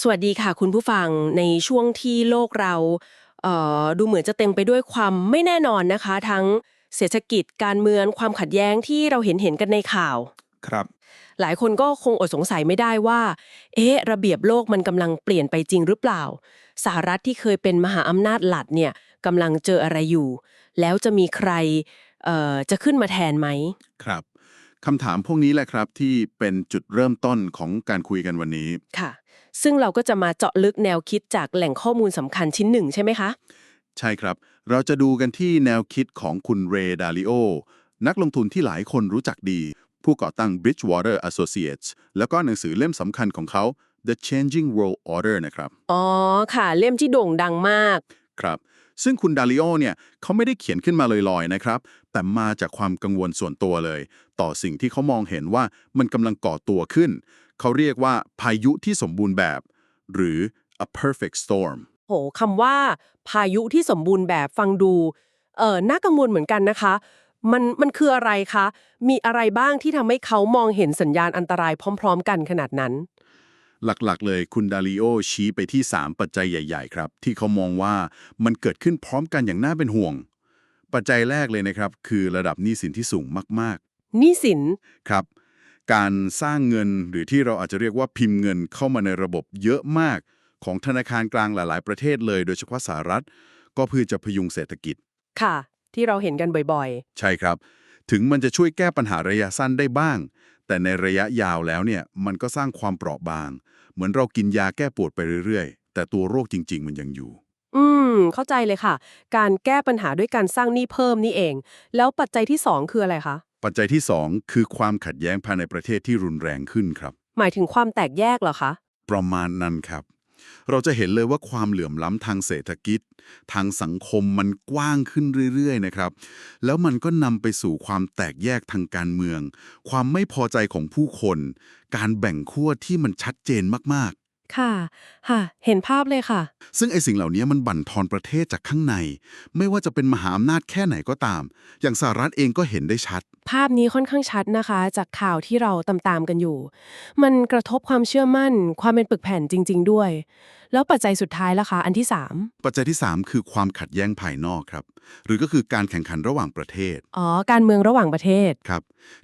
สวัสดีค่ะคุณผู้ฟังในช่วงที่โลกเราเอ่อดูเหมือนจะเต็มไปด้วยความไม่แน่นอนนะคะ ทั้งเศรษฐกิจการเมืองความขัดแย้งที่เราเห็นเห็นกันในข่าว ครับ หลายคนก็คงอดสงสัยไม่ได้ว่า เอ๊ะ ระเบียบโลกมันกำลังเปลี่ยนไปจริงหรือเปล่า สหรัฐที่เคยเป็นมหาอำนาจหลัดเนี่ยกำลังเจออะไรอยู่ แล้วจะมีใครเอ่อจะขึ้นมาแทนไหมครับคำถามพวกนี้แหละครับที่เป็นจุดเริ่มต้นของการคุยกันวันนี้ค่ะ ซึ่งเราก็จะมาเจาะลึกแนวคิดจากแหล่งข้อมูลสำคัญชิ้นหนึ่งใช่ไหมคะ ใช่ครับ เราจะดูกันที่แนวคิดของคุณเรย์ดาริโอ นักลงทุนที่หลายคนรู้จักดี ผู้ก่อตั้ง Bridgewater Associates แล้วก็หนังสือเล่มสำคัญของเขา The Changing World Order นะครับ อ๋อค่ะ เล่มที่โด่งดังมาก ครับ ซึ่งคุณดาริโอเนี่ยเขาไม่ได้เขียนขึ้นมาลอยๆนะครับ แต่มาจากความกังวลส่วนตัวเลย ต่อสิ่งที่เขามองเห็นว่ามันกำลังก่อตัวขึ้น เขาเรียกว่าพายุที่สมบูรณ์แบบ หรือ a perfect storm โหคำว่า พายุที่สมบูรณ์แบบฟังดู เออน่ากังวลเหมือนกันนะคะ มันมันคืออะไรคะ มีอะไรบ้างที่ทำให้เขามองเห็นสัญญาณอันตรายพร้อม ๆ กันขนาดนั้น หลักๆ เลยคุณดาริโอชี้ไปที่ 3 ปัจจัยใหญ่ ๆ ครับ ที่เขามองว่ามันเกิดขึ้นพร้อมกันอย่างน่าเป็นห่วง ปัจจัยแรกเลยนะครับ คือระดับหนี้สินที่สูงมากหนี่สินๆครับ การสร้างเงินหรือที่เราอาจจะเรียกว่าพิมพ์เงินเข้ามาในระบบเยอะมาก ของธนาคารกลางหลาย ๆ ประเทศเลย โดยเฉพาะสหรัฐ ก็เพื่อจะพยุงเศรษฐกิจ ค่ะ ที่เราเห็นกันบ่อยใช่ครับ ถึงมันจะช่วยแก้ปัญหาระยะสั้นได้บ้าง แต่ในระยะยาวแล้วเนี่ยมันก็สร้างความเปราะบาง เหมือนเรากินยาแก้ปวดไปเรื่อย ๆ แต่ตัวโรคจริง ๆ มันยังอยู่ๆอืม เข้าใจเลยค่ะ การแก้ปัญหาด้วยการสร้างหนี้เพิ่มนี่เอง แล้วปัจจัยที่สองคืออะไรคะ ปัจจัยที่ 2 คือความขัดแย้งภายในประเทศที่รุนแรงขึ้นครับ หมายถึงความแตกแยกเหรอคะ ประมาณนั้นครับ เราจะเห็นเลยว่าความเหลื่อมล้ำทางเศรษฐกิจ ทางสังคมมันกว้างขึ้นเรื่อยๆนะครับ แล้วมันก็นำไปสู่ความแตกแยกทางการเมือง ความไม่พอใจของผู้คน การแบ่งขั้วที่มันชัดเจนมากค่ะ ค่ะ เห็นภาพเลยค่ะๆซึ่งไอสิ่งเหล่านี้มันบั่นทอนประเทศจากข้างใน ไม่ว่าจะเป็นมหาอำนาจแค่ไหนก็ตาม อย่างสหรัฐเองก็เห็นได้ชัด ภาพนี้ค่อนข้างชัดนะคะ จากข่าวที่เราตามๆกันอยู่ มันกระทบความเชื่อมั่น ความเป็นปึกแผ่นจริง ๆ ด้วย แล้วปัจจัยสุดท้ายล่ะคะ อันที่ปัจจัยที่ 3 คือความขัดแย้งภายนอกครับ หรือก็คือการแข่งขันระหว่างประเทศ3อ๋อ การเมืองระหว่างประเทศ ครับ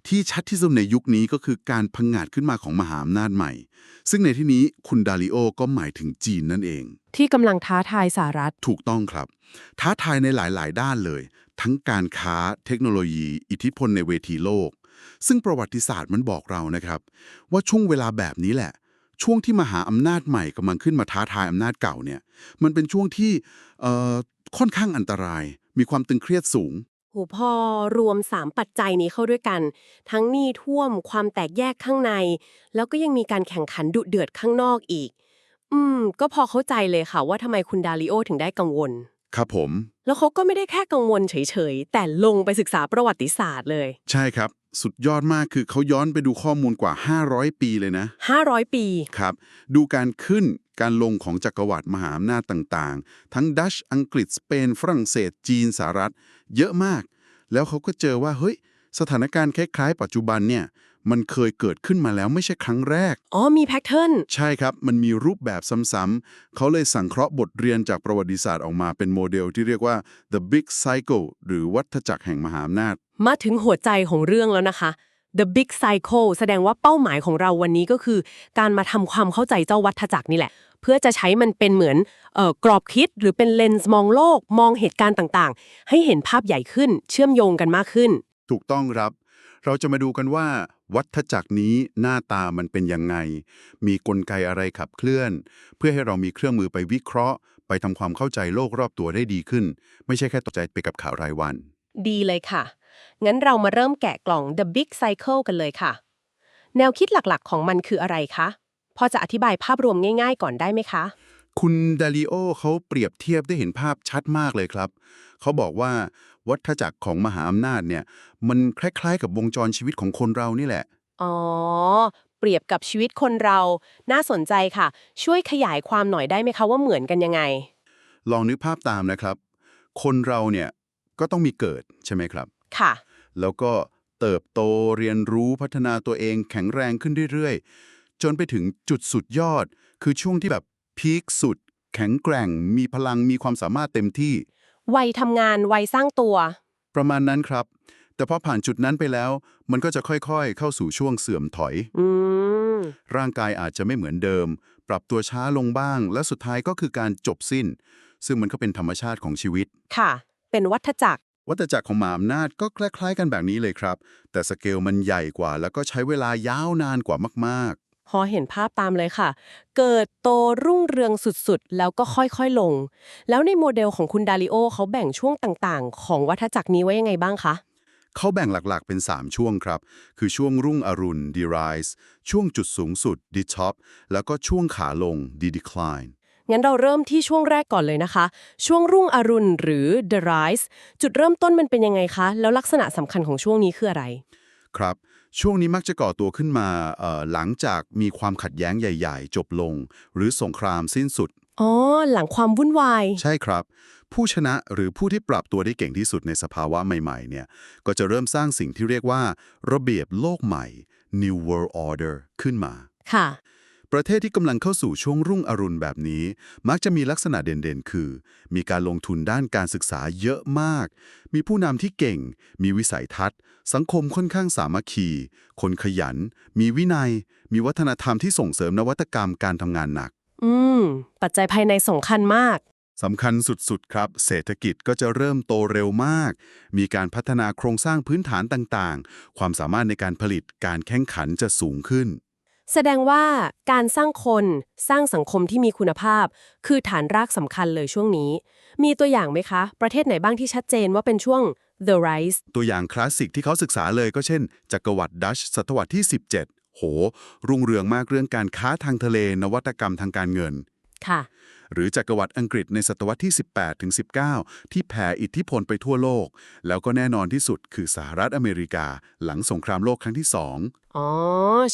ที่ชัดที่สุดในยุคนี้ก็คือการพังงาดขึ้นมาของมหาอำนาจใหม่ ซึ่งในที่นี้คุณดาริโอก็หมายถึงจีนนั่นเอง ที่กำลังท้าทายสหรัฐ ถูกต้องครับ ท้าทายในหลาย ๆ ด้านเลย ทั้งการค้าเทคโนโลยี อิทธิพลในเวทีโลก ซึ่งประวัติศาสตร์มันบอกเรานะครับ ว่าช่วงเวลาแบบนี้แหละ ช่วงที่มหาอำนาจใหม่กำลังขึ้นมาท้าทายอำนาจเก่าเนี่ยมันเป็นช่วงที่เอ่อค่อนข้างอันตราย มีความตึงเครียดสูงโหพอรวม 3 ปัจจัยนี้เข้าด้วยกัน ทั้งหนี้ท่วมความแตกแยกข้างใน แล้วก็ยังมีการแข่งขันดุเดือดข้างนอกอีก อืม ก็พอเข้าใจเลยค่ะว่าทำไมคุณดาริโอถึงได้กังวล ครับผม แล้วเขาก็ไม่ได้แค่กังวลเฉยๆ แต่ลงไปศึกษาประวัติศาสตร์เลย ใช่ครับ สุดยอดมากคือเขาย้อนไปดูข้อมูลกว่า 500 ปีเลยนะ 500 ปี ครับ ดูการขึ้นการลงของจักรวรรดิมหาอำนาจต่างๆ ทั้งดัชอังกฤษ สเปน ฝรั่งเศส จีนสหรัฐ เยอะมาก แล้วเขาก็เจอว่าเฮ้ย สถานการณ์คล้ายๆ ปัจจุบันเนี่ย มันเคยเกิดขึ้นมาแล้วไม่ใช่ครั้งแรก อ๋อ มีแพทเทิร์น ใช่ครับ มันมีรูปแบบซ้ำๆ เขาเลยสังเคราะห์บทเรียนจากประวัติศาสตร์ออกมาเป็นโมเดลที่เรียกว่า the big cycle หรือวัฏจักรแห่งมหาอำนาจ มาถึงหัวใจของเรื่องแล้วนะคะ The Big Cycle แสดงว่าเป้าหมายของเราวันนี้ก็คือ การมาทำความเข้าใจเจ้าวัฏจักรนี่แหละ เพื่อจะใช้มันเป็นเหมือนเอ่อกรอบคิดหรือเป็นเลนส์มองโลก มองเหตุการณ์ต่างๆ ให้เห็นภาพใหญ่ขึ้น เชื่อมโยงกันมากขึ้น ถูกต้องครับ เราจะมาดูกันว่า วัฏจักรนี้หน้าตามันเป็นยังไง มีกลไกอะไรขับเคลื่อน เพื่อให้เรามีเครื่องมือไปวิเคราะห์ ไปทำความเข้าใจโลกรอบตัวได้ดีขึ้น ไม่ใช่แค่ตกใจไปกับข่าวรายวัน ดีเลยค่ะ งั้นเรามาเริ่มแกะกล่อง The Big Cycle กันเลยค่ะ แนวคิดหลักๆของมันคืออะไรคะ พอจะอธิบายภาพรวมง่าย ๆ ก่อนได้ไหมคะ คุณดาริโอเขาเปรียบเทียบได้เห็นภาพชัดมากเลยครับ เขาบอกว่า วัฏจักรของมหาอำนาจเนี่ย มันคล้ายๆกับวงจรชีวิตของคนเรานี่แหละ อ๋อ เปรียบกับชีวิตคนเรา น่าสนใจค่ะ ช่วยขยายความหน่อยได้ไหมคะว่าเหมือนกันยังไง ลองนึกภาพตามนะครับ คนเราเนี่ยก็ต้องมีเกิดใช่ไหมครับ ค่ะ แล้วก็เติบโตเรียนรู้พัฒนาตัวเองแข็งแรงขึ้นเรื่อยๆ จนไปถึงจุดสุดยอด คือช่วงที่แบบพีคสุด แข็งแกร่ง มีพลังมีความสามารถเต็มที่ วัยทำงานวัยสร้างตัว ประมาณนั้นครับ แต่พอผ่านจุดนั้นไปแล้ว มันก็จะค่อยๆ เข้าสู่ช่วงเสื่อมถอย อืม ร่างกายอาจจะไม่เหมือนเดิม ปรับตัวช้าลงบ้าง และสุดท้ายก็คือการจบสิ้น ซึ่งมันก็เป็นธรรมชาติของชีวิต ค่ะ เป็นวัฏจักร วัฏจักรของมหาอำนาจก็คล้ายๆ กันแบบนี้เลยครับ แต่สเกลมันใหญ่กว่า แล้วก็ใช้เวลายาวนานกว่ามาก พอเห็นภาพตามเลยค่ะ เกิดโตรุ่งเรืองสุดๆ แล้วก็ค่อยๆลง แล้วในโมเดลของคุณดาริโอเขาแบ่งช่วงต่างๆ ของวัฏจักรนี้ไว้ยังไงบ้างคะๆเขาแบ่งหลักๆเป็น 3 ช่วงครับ คือช่วงรุ่งอรุณ the rise ช่วงจุดสูงสุด the top แล้วก็ช่วงขาลง the decline งั้นเราเริ่มที่ช่วงแรกก่อนเลยนะคะ ช่วงรุ่งอรุณหรือ the rise จุดเริ่มต้นมันเป็นยังไงคะ แล้วลักษณะสำคัญของช่วงนี้คืออะไร ครับ ช่วงนี้มักจะก่อตัวขึ้นมาเอ่อหลังจากมีความขัดแย้งใหญ่ ๆ จบลง หรือสงครามสิ้นสุดอ๋อหลังความวุ่นวาย ใช่ครับ ผู้ชนะหรือผู้ที่ปรับตัวได้เก่งที่สุดในสภาวะใหม่ๆเนี่ยก็จะเริ่มสร้างสิ่งที่เรียกว่า ระเบียบโลกใหม่ New World Order ขึ้นมาค่ะ ประเทศที่กำลังเข้าสู่ช่วงรุ่งอรุณแบบนี้ มักจะมีลักษณะเด่นๆ คือ มีการลงทุนด้านการศึกษาเยอะมาก มีผู้นำที่เก่ง มีวิสัยทัศน์ สังคมค่อนข้างสามัคคี คนขยัน มีวินัย มีวัฒนธรรมที่ส่งเสริมนวัตกรรมการทำงานหนัก อืม ปัจจัยภายในสำคัญมากสำคัญสุดๆ ครับ เศรษฐกิจก็จะเริ่มโตเร็วมาก มีการพัฒนาโครงสร้างพื้นฐานต่างๆ ความสามารถในการผลิตการแข่งขันจะสูงขึ้น แสดงว่าการสร้างคนสร้างสังคมที่มีคุณภาพ คือฐานรากสำคัญเลยช่วงนี้ มีตัวอย่างไหมคะ ประเทศไหนบ้างที่ชัดเจนว่าเป็นช่วง the rise ตัวอย่างคลาสสิกที่เขาศึกษาเลยก็เช่น จักรวรรดิดัชศตวรรษที่ 17 โห รุ่งเรืองมากเรื่องการค้าทางทะเลนวัตกรรมทางการเงิน ค่ะ หรือจักรวรรดิอังกฤษในศตวรรษที่ 18ถึง19 ที่แผ่อิทธิพลไปทั่วโลก แล้วก็แน่นอนที่สุดคือสหรัฐอเมริกา หลังสงครามโลกครั้งที่ 2 อ๋อ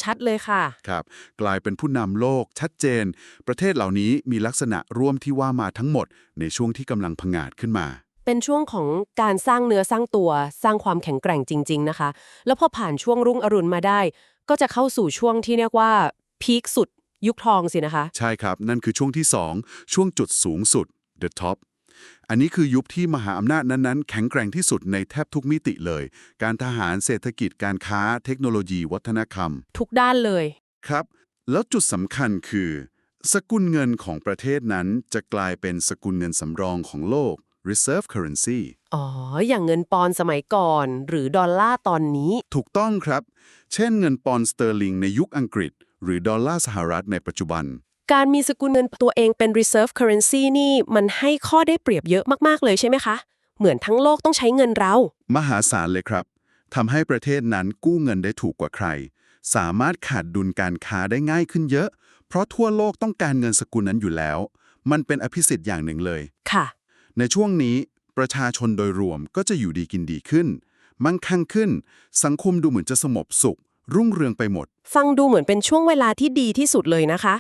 ชัดเลยค่ะ ครับ กลายเป็นผู้นำโลกชัดเจน ประเทศเหล่านี้มีลักษณะร่วมที่ว่ามาทั้งหมด ในช่วงที่กำลังผงาดขึ้นมาเป็นช่วงของการสร้างเนื้อสร้างตัว สร้างความแข็งแกร่งจริง ๆ นะคะ แล้วพอผ่านช่วงรุ่งอรุณมาได้ ก็จะเข้าสู่ช่วงที่เรียกว่าพีคสุด ยุคทองสินะคะ ใช่ครับ นั่นคือช่วงที่ 2 ช่วงจุดสูงสุด the top อันนี้คือยุคที่มหาอำนาจนั้นๆ แข็งแกร่งที่สุดในแทบทุกมิติเลย การทหารเศรษฐกิจการค้าเทคโนโลยีวัฒนธรรม ทุกด้านเลย ครับ แล้วจุดสำคัญคือ สกุลเงินของประเทศนั้นจะกลายเป็นสกุลเงินสำรองของโลก reserve currency อ๋อ อย่างเงินปอนด์สมัยก่อน หรือดอลลาร์ตอนนี้ ถูกต้องครับ เช่นเงินปอนด์สเตอร์ลิงในยุคอังกฤษ หรือดอลลาร์สหรัฐในปัจจุบัน การมีสกุลเงินตัวเองเป็น reserve currency นี่มันให้ข้อได้เปรียบเยอะมากๆเลยใช่ไหมคะ เหมือนทั้งโลกต้องใช้เงินเรา มหาศาลเลยครับทำให้ประเทศนั้นกู้เงินได้ถูกกว่าใคร สามารถขาดดุลการค้าได้ง่ายขึ้นเยอะ เพราะทั่วโลกต้องการเงินสกุลนั้นอยู่แล้ว มันเป็นอภิสิทธิ์อย่างหนึ่งเลย ค่ะ ในช่วงนี้ประชาชนโดยรวมก็จะอยู่ดีกินดีขึ้น มั่งคั่งขึ้น สังคมดูเหมือนจะสงบสุข รุ่งเรืองไปหมด ฟังดูเหมือนเป็นช่วงเวลาที่ดีที่สุดเลยนะคะ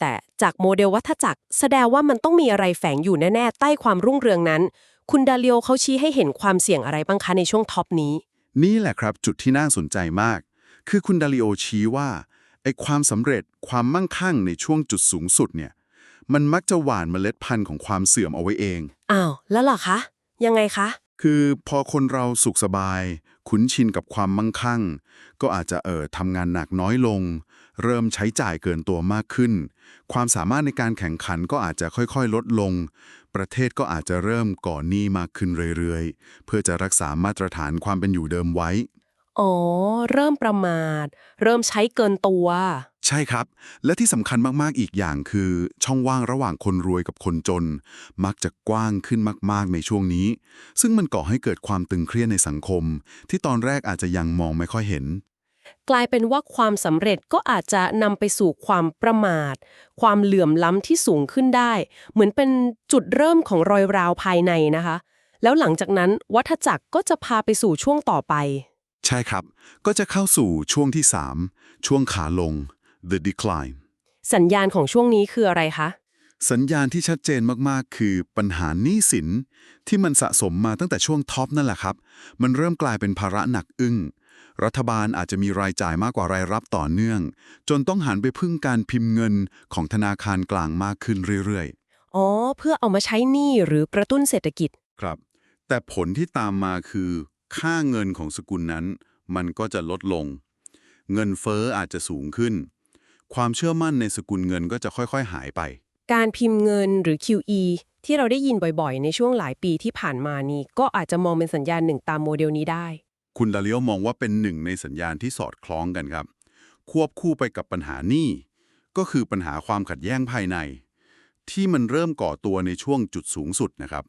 แต่จากโมเดลวัฏจักรแสดงว่ามันต้องมีอะไรแฝงอยู่แน่ๆ ใต้ความรุ่งเรืองนั้น คุณดาเลียวเขาชี้ให้เห็นความเสี่ยงอะไรบ้างคะในช่วงท็อปนี้ นี่แหละครับจุดที่น่าสนใจมาก คือคุณดาริโอชี้ว่าไอ้ความสำเร็จความมั่งคั่งในช่วงจุดสูงสุดเนี่ย มันมักจะหว่านเมล็ดพันธุ์ของความเสื่อมเอาไว้เอง อ้าว แล้วล่ะคะ ยังไงคะ คือพอคนเราสุขสบาย คุ้นชินกับความมั่งคั่ง ก็อาจจะเออทำงานหนักน้อยลง เริ่มใช้จ่ายเกินตัวมากขึ้น ความสามารถในการแข่งขันก็อาจจะค่อยๆ ลดลง ประเทศก็อาจจะเริ่มก่อหนี้มากขึ้นเรื่อยๆ เพื่อจะรักษามาตรฐานความเป็นอยู่เดิมไว้ อ๋อ เริ่มประมาท เริ่มใช้เกินตัว ใช่ครับ และที่สำคัญมากๆอีกอย่างคือ ช่องว่างระหว่างคนรวยกับคนจน มักจะกว้างขึ้นมาก ๆ ในช่วงนี้ ซึ่งมันก่อให้เกิดความตึงเครียดในสังคม ที่ตอนแรกอาจจะยังมองไม่ค่อยเห็น กลายเป็นว่าความสำเร็จก็อาจจะนำไปสู่ความประมาท ความเหลื่อมล้ำที่สูงขึ้นได้ เหมือนเป็นจุดเริ่มของรอยราวภายในนะคะ แล้วหลังจากนั้นวัฏจักรก็จะพาไปสู่ช่วงต่อไป ใช่ครับ ก็จะเข้าสู่ช่วงที่ 3 ช่วงขาลง the decline สัญญาณของช่วงนี้คืออะไรคะ สัญญาณที่ชัดเจนมากๆ คือปัญหาหนี้สิน ที่มันสะสมมาตั้งแต่ช่วงท็อปนั่นแหละครับ มันเริ่มกลายเป็นภาระหนักอึ้ง รัฐบาลอาจจะมีรายจ่ายมากกว่ารายรับต่อเนื่อง จนต้องหันไปพึ่งการพิมพ์เงินของธนาคารกลางมากขึ้นเรื่อยอ๋อ เพื่อเอามาใช้หนี้หรือกระตุ้นเศรษฐกิจๆครับ แต่ผลที่ตามมาคือ ค่าเงินของสกุลนั้น มันก็จะลดลง เงินเฟ้ออาจจะสูงขึ้น ความเชื่อมั่นในสกุลเงินก็จะค่อยๆ หายไป การพิมพ์เงินหรือ QE ที่เราได้ยินบ่อยๆ ในช่วงหลายปีที่ผ่านมานี้ ก็อาจจะมองเป็นสัญญาณหนึ่งตามโมเดลนี้ได้ คุณดาลิโอมองว่าเป็นหนึ่งในสัญญาณที่สอดคล้องกันครับ ควบคู่ไปกับปัญหาหนี้ก็คือปัญหาความขัดแย้งภายใน ที่มันเริ่มก่อตัวในช่วงจุดสูงสุดนะครับ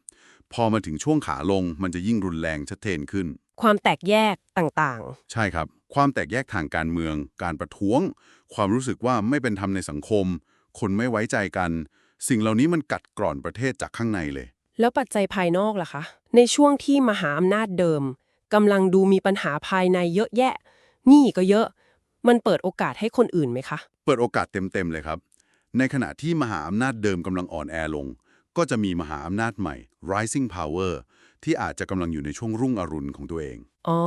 พอมาถึงช่วงขาลงมันจะยิ่งรุนแรงชัดเจนขึ้น ความแตกแยกต่างใช่ครับ ความแตกแยกทางการเมือง การประท้วง ความรู้สึกว่าไม่เป็นธรรมในสังคม คนไม่ไว้ใจกัน สิ่งเหล่านี้มันกัดกร่อนประเทศจากข้างในเลยๆแล้วปัจจัยภายนอกล่ะคะ ในช่วงที่มหาอำนาจเดิมกำลังดูมีปัญหาภายในเยอะแยะหนี้ก็เยอะ มันเปิดโอกาสให้คนอื่นไหมคะ เปิดโอกาสเต็มๆเลยครับ ในขณะที่มหาอำนาจเดิมกำลังอ่อนแอลง ก็จะมีมหาอำนาจใหม่ rising power ที่อาจจะกำลังอยู่ในช่วงรุ่งอรุณของตัวเอง อ๋อ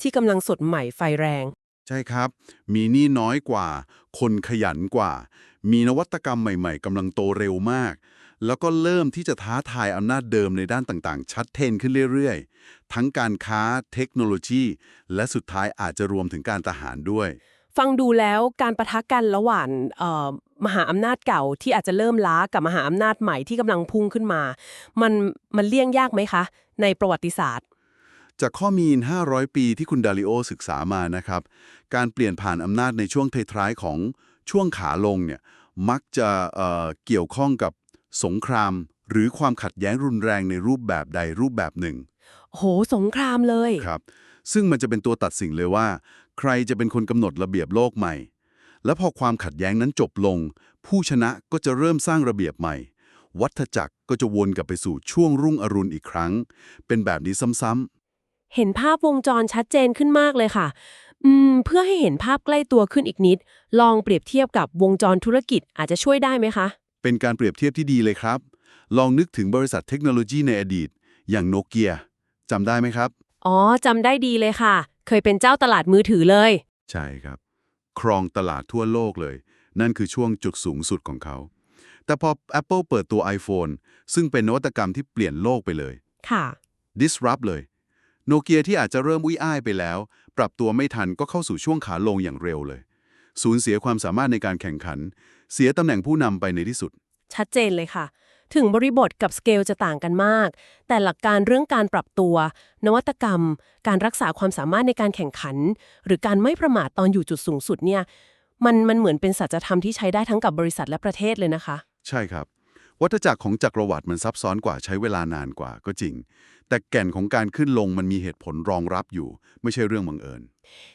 ที่กำลังสดใหม่ไฟแรง ใช่ครับ มีหนี้น้อยกว่า คนขยันกว่า มีนวัตกรรมใหม่ ๆกำลังโตเร็วมาก แล้วก็เริ่มที่จะท้าทายอำนาจเดิมในด้านต่างๆ ชัดเจนขึ้นเรื่อยๆ ทั้งการค้าเทคโนโลยี และสุดท้ายอาจจะรวมถึงการทหารด้วย ฟังดูแล้วการประทะกันระหว่างเอ่อมหาอำนาจเก่าที่อาจจะเริ่มล้ากับมหาอำนาจใหม่ที่กำลังพุ่งขึ้นมา มันมันเลี่ยงยากไหมคะ ในประวัติศาสตร์ จากข้อมีน 500 ปีที่คุณดาริโอศึกษามานะครับ การเปลี่ยนผ่านอำนาจในช่วงท้ายๆของช่วงขาลงเนี่ยมักจะเอ่อเกี่ยวข้องกับสงคราม หรือความขัดแย้งรุนแรงในรูปแบบใดรูปแบบหนึ่ง โหสงครามเลยครับ ซึ่งมันจะเป็นตัวตัดสินเลยว่า ใครจะเป็นคนกำหนดระเบียบโลกใหม่ และพอความขัดแย้งนั้นจบลง ผู้ชนะก็จะเริ่มสร้างระเบียบใหม่ วัฏจักรก็จะวนกลับไปสู่ช่วงรุ่งอรุณอีกครั้ง เป็นแบบนี้ซ้ำๆเห็นภาพวงจรชัดเจนขึ้นมากเลยค่ะ อืม เพื่อให้เห็นภาพใกล้ตัวขึ้นอีกนิด ลองเปรียบเทียบกับวงจรธุรกิจอาจจะช่วยได้ไหมคะ เป็นการเปรียบเทียบที่ดีเลยครับ ลองนึกถึงบริษัทเทคโนโลยีในอดีต อย่างโนเกียจำได้ไหมครับ อ๋อจำได้ดีเลยค่ะ เคยเป็นเจ้าตลาดมือถือเลย ใช่ครับ ครองตลาดทั่วโลกเลย นั่นคือช่วงจุดสูงสุดของเขา แต่พอ Apple เปิดตัว iPhone ซึ่งเป็นนวัตกรรมที่เปลี่ยนโลกไปเลย ค่ะ disrupt เลย โนเกียที่อาจจะเริ่มวิอ้ายไปแล้ว ปรับตัวไม่ทันก็เข้าสู่ช่วงขาลงอย่างเร็วเลย สูญเสียความสามารถในการแข่งขัน เสียตำแหน่งผู้นำไปในที่สุด ชัดเจนเลยค่ะ ถึงบริบทกับสเกลจะต่างกันมาก แต่หลักการเรื่องการปรับตัว นวัตกรรม การรักษาความสามารถในการแข่งขัน หรือการไม่ประมาทตอนอยู่จุดสูงสุดเนี่ยมันมันเหมือนเป็นสัจธรรมที่ใช้ได้ทั้งกับบริษัทและประเทศเลยนะคะ ใช่ครับ วัฏจักรของจักรวรรดิมันซับซ้อนกว่าใช้เวลานานกว่าก็จริง แต่แก่นของการขึ้นลงมันมีเหตุผลรองรับอยู่ ไม่ใช่เรื่องบังเอิญ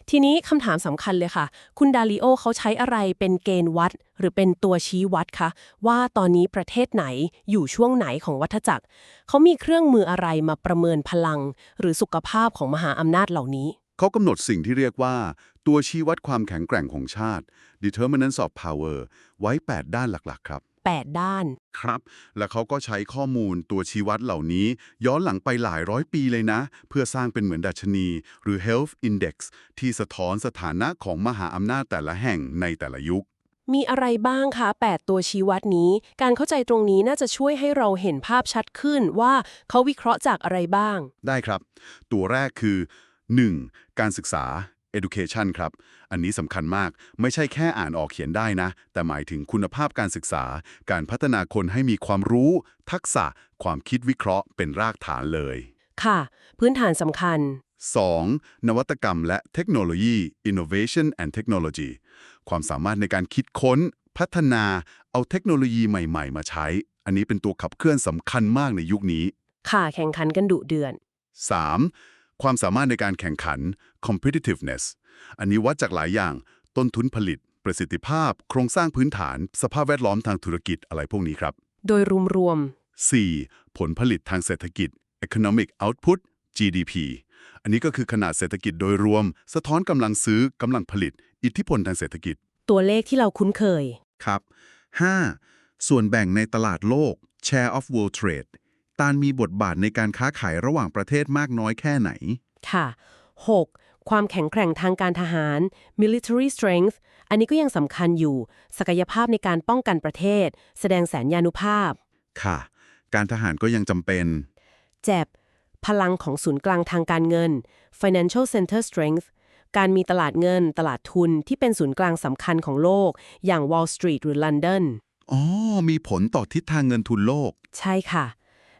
ทีนี้คำถามสำคัญเลยค่ะ คุณดาริโอเขาใช้อะไรเป็นเกณฑ์วัด หรือเป็นตัวชี้วัดคะว่าตอนนี้ประเทศไหนอยู่ช่วงไหนของวัฏจักรเขามีเครื่องมืออะไรมาประเมินพลัง หรือสุขภาพของมหาอำนาจเหล่านี้เขากำหนดสิ่งที่เรียกว่า ตัวชี้วัดความแข็งแกร่งของชาติ determinants of power ไว้ 8 ด้านหลักๆ ครับ 8 ด้าน ครับ และเขาก็ใช้ข้อมูลตัวชี้วัดเหล่านี้ ย้อนหลังไปหลายร้อยปีเลยนะ เพื่อสร้างเป็นเหมือนดัชนี หรือ health index ที่สะท้อนสถานะของมหาอำนาจแต่ละแห่งในแต่ละยุค มีอะไรบ้างคะ 8 ตัวชี้วัดนี้ การเข้าใจตรงนี้น่าจะช่วยให้เราเห็นภาพชัดขึ้นว่าเขาวิเคราะห์จากอะไรบ้าง ได้ครับ ตัวแรกคือ 1. การศึกษา education ครับ อันนี้สำคัญมาก ไม่ใช่แค่อ่านออกเขียนได้นะ แต่หมายถึงคุณภาพการศึกษา การพัฒนาคนให้มีความรู้ ทักษะ ความคิดวิเคราะห์ เป็นรากฐานเลย ค่ะ พื้นฐานสำคัญ 2. นวัตกรรมและเทคโนโลยี innovation and technology ความสามารถในการคิดค้น พัฒนา เอาเทคโนโลยีใหม่ๆ มาใช้ อันนี้เป็นตัวขับเคลื่อนสำคัญมากในยุคนี้ ค่ะ แข่งขันกันดุเดือน 3. ความสามารถในการแข่งขัน competitiveness อันนี้วัดจากหลายอย่าง ต้นทุนผลิต ประสิทธิภาพ โครงสร้างพื้นฐาน สภาพแวดล้อมทางธุรกิจอะไรพวกนี้ครับ โดยรวม 4. ผลผลิตทางเศรษฐกิจ economic output GDP อันนี้ก็คือขนาดเศรษฐกิจโดยรวม สะท้อนกำลังซื้อกำลังผลิต อิทธิพลทางเศรษฐกิจๆตัวเลขที่เราคุ้นเคย ครับ 5. ส่วนแบ่งในตลาดโลก Share of World Trade ตานมีบทบาทในการค้าขายระหว่างประเทศมากน้อยแค่ไหน ค่ะ 6. ความแข็งแกร่งทางการทหาร military strength อันนี้ก็ยังสำคัญอยู่ ศักยภาพในการป้องกันประเทศ แสดงแสนยานุภาพ ค่ะ การทหารก็ยังจำเป็น เจ็บพลังของศูนย์กลางทางการเงิน financial center strength การมีตลาดเงิน ตลาดทุนที่เป็นศูนย์กลางสำคัญของโลก อย่าง Wall Street หรือ London อ๋อ มีผลต่อทิศทางเงินทุนโลก ใช่ค่ะ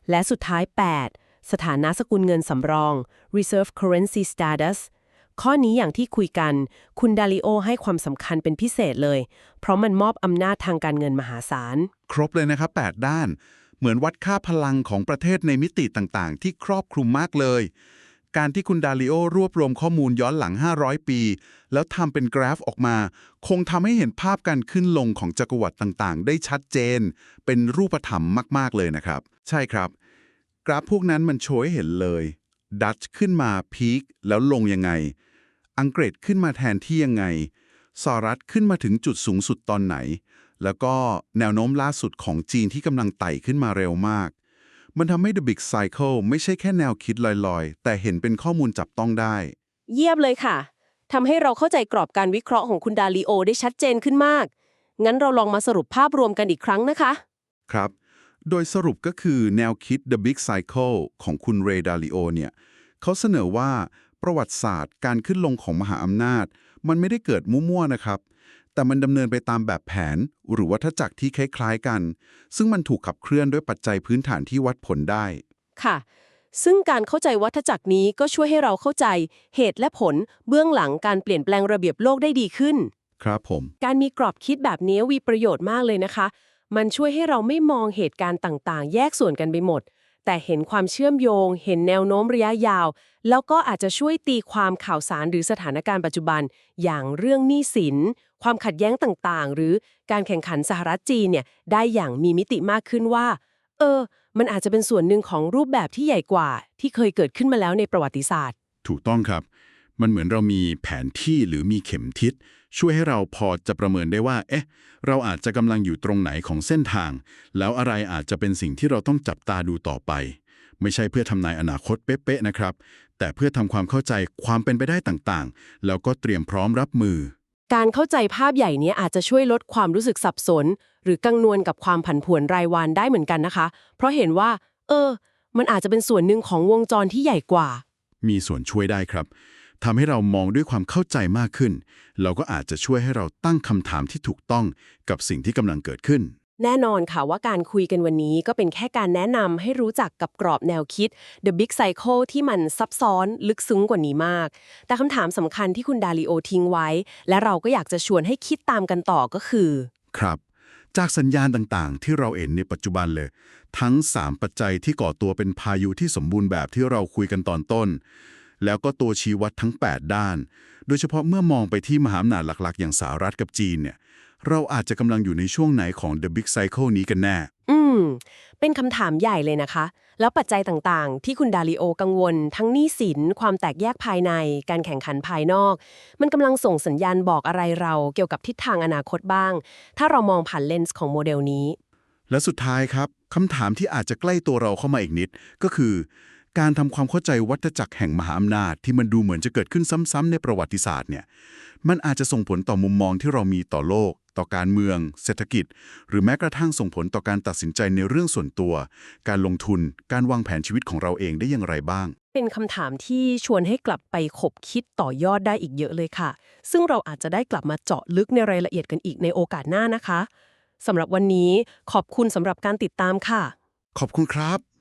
และสุดท้าย 8 สถานะสกุลเงินสำรอง reserve currency status ข้อนี้อย่างที่คุยกัน คุณดาริโอให้ความสำคัญเป็นพิเศษเลย เพราะมันมอบอำนาจทางการเงินมหาศาล ครบเลยนะครับ 8 ด้าน เหมือนวัดค่าพลังของประเทศในมิติต่างๆ ที่ครอบคลุมมากเลย การที่คุณดาริโอรวบรวมข้อมูลย้อนหลัง 500 ปี แล้วทำเป็นกราฟออกมา คงทำให้เห็นภาพการขึ้นลงของจักรวรรดิต่างๆ ได้ชัดเจน เป็นรูปธรรมมาก ๆ เลยนะครับ ใช่ครับ กราฟพวกนั้นมันโชว์ให้เห็นเลย ดัตช์ขึ้นมาพีคแล้วลงยังไง อังกฤษขึ้นมาแทนที่ยังไงสหรัฐขึ้นมาถึงจุดสูงสุดตอนไหน แล้วก็แนวโน้มล่าสุดของจีนที่กำลังไต่ขึ้นมาเร็วมาก มันทำให้ The Big Cycle ไม่ใช่แค่แนวคิดลอยๆ แต่เห็นเป็นข้อมูลจับต้องได้ เยี่ยมเลยค่ะทำให้เราเข้าใจกรอบการวิเคราะห์ของคุณดาริโอได้ชัดเจนขึ้นมาก งั้นเราลองมาสรุปภาพรวมกันอีกครั้งนะคะ ครับ โดยสรุปก็คือแนวคิด The Big Cycle ของคุณเรดาลิโอเนี่ยเขาเสนอว่าประวัติศาสตร์ การขึ้นลงของมหาอำนาจ มันไม่ได้เกิดมั่วๆนะครับ แต่มันดำเนินไปตามแบบแผน หรือวัฏจักรที่คล้ายๆกัน ซึ่งมันถูกขับเคลื่อนด้วยปัจจัยพื้นฐานที่วัดผลได้ ค่ะ ซึ่งการเข้าใจวัฏจักรนี้ก็ช่วยให้เราเข้าใจ เหตุและผลเบื้องหลังการเปลี่ยนแปลงระเบียบโลกได้ดีขึ้น ครับผม การมีกรอบคิดแบบนี้มีประโยชน์มากเลยนะคะ มันช่วยให้เราไม่มองเหตุการณ์ต่างๆ แยกส่วนกันไปหมด แต่เห็นความเชื่อมโยง เห็นแนวโน้มระยะยาว แล้วก็อาจจะช่วยตีความข่าวสารหรือสถานการณ์ปัจจุบัน อย่างเรื่องหนี้สิน ความขัดแย้งต่างๆ หรือการแข่งขันสหรัฐจีนเนี่ยได้อย่างมีมิติมากขึ้นว่า เออ มันอาจจะเป็นส่วนหนึ่งของรูปแบบที่ใหญ่กว่า ที่เคยเกิดขึ้นมาแล้วในประวัติศาสตร์ ถูกต้องครับ มันเหมือนเรามีแผนที่หรือมีเข็มทิศ ช่วยให้เราพอจะประเมินได้ว่า เอ๊ะ เราอาจจะกำลังอยู่ตรงไหนของเส้นทาง แล้วอะไรอาจจะเป็นสิ่งที่เราต้องจับตาดูต่อไป ไม่ใช่เพื่อทำนายอนาคตเป๊ะๆนะครับ แต่เพื่อทำความเข้าใจความเป็นไปได้ต่างๆ แล้วก็เตรียมพร้อมรับมือ การเข้าใจภาพใหญ่เนี้อาจจะช่วยลดความรู้สึกสับสน หรือกังวลกับความผันผวนรายวันได้เหมือนกันนะคะ เพราะเห็นว่า เออ มันอาจจะเป็นส่วนหนึ่งของวงจรที่ใหญ่กว่า มีส่วนช่วยได้ครับทำให้เรามองด้วยความเข้าใจมากขึ้น เราก็อาจจะช่วยให้เราตั้งคำถามที่ถูกต้องกับสิ่งที่กำลังเกิดขึ้น แน่นอนค่ะว่าการคุยกันวันนี้ก็เป็นแค่การแนะนำให้รู้จักกับกรอบแนวคิด The Big Cycle ที่มันซับซ้อนลึกซึ้งกว่านี้มาก แต่คำถามสำคัญที่คุณดาริโอทิ้งไว้ และเราก็อยากจะชวนให้คิดตามกันต่อก็คือ ครับ จากสัญญาณต่างๆ ที่เราเห็นในปัจจุบันเลย ทั้ง 3 ปัจจัยที่ก่อตัวเป็นพายุที่สมบูรณ์แบบที่เราคุยกันตอนต้น แล้วก็ตัวชี้วัดทั้ง 8 ด้าน โดยเฉพาะเมื่อมองไปที่มหาอำนาจหลักๆ อย่างสหรัฐกับจีนเนี่ย เราอาจจะกำลังอยู่ในช่วงไหนของ The Big Cycle นี้กันแน่ อืม เป็นคำถามใหญ่เลยนะคะ แล้วปัจจัยต่างๆ ที่คุณดาริโอกังวล ทั้งหนี้สิน ความแตกแยกภายใน การแข่งขันภายนอก มันกำลังส่งสัญญาณบอกอะไรเราเกี่ยวกับทิศทางอนาคตบ้าง ถ้าเรามองผ่านเลนส์ของโมเดลนี้ และสุดท้ายครับคำถามที่อาจจะใกล้ตัวเราเข้ามาอีกนิด ก็คือ การทำความเข้าใจวัฏจักรแห่งมหาอำนาจที่มันดูเหมือนจะเกิดขึ้นซ้ำๆในประวัติศาสตร์เนี่ย มันอาจจะส่งผลต่อมุมมองที่เรามีต่อโลก ต่อการเมือง เศรษฐกิจ หรือแม้กระทั่งส่งผลต่อการตัดสินใจในเรื่องส่วนตัว การลงทุน การวางแผนชีวิตของเราเองได้อย่างไรบ้าง เป็นคำถามที่ชวนให้กลับไปขบคิดต่อยอดได้อีกเยอะเลยค่ะ ซึ่งเราอาจจะได้กลับมาเจาะลึกในรายละเอียดกันอีกในโอกาสหน้านะคะสำหรับวันนี้ขอบคุณสำหรับการติดตามค่ะ ขอบคุณครับ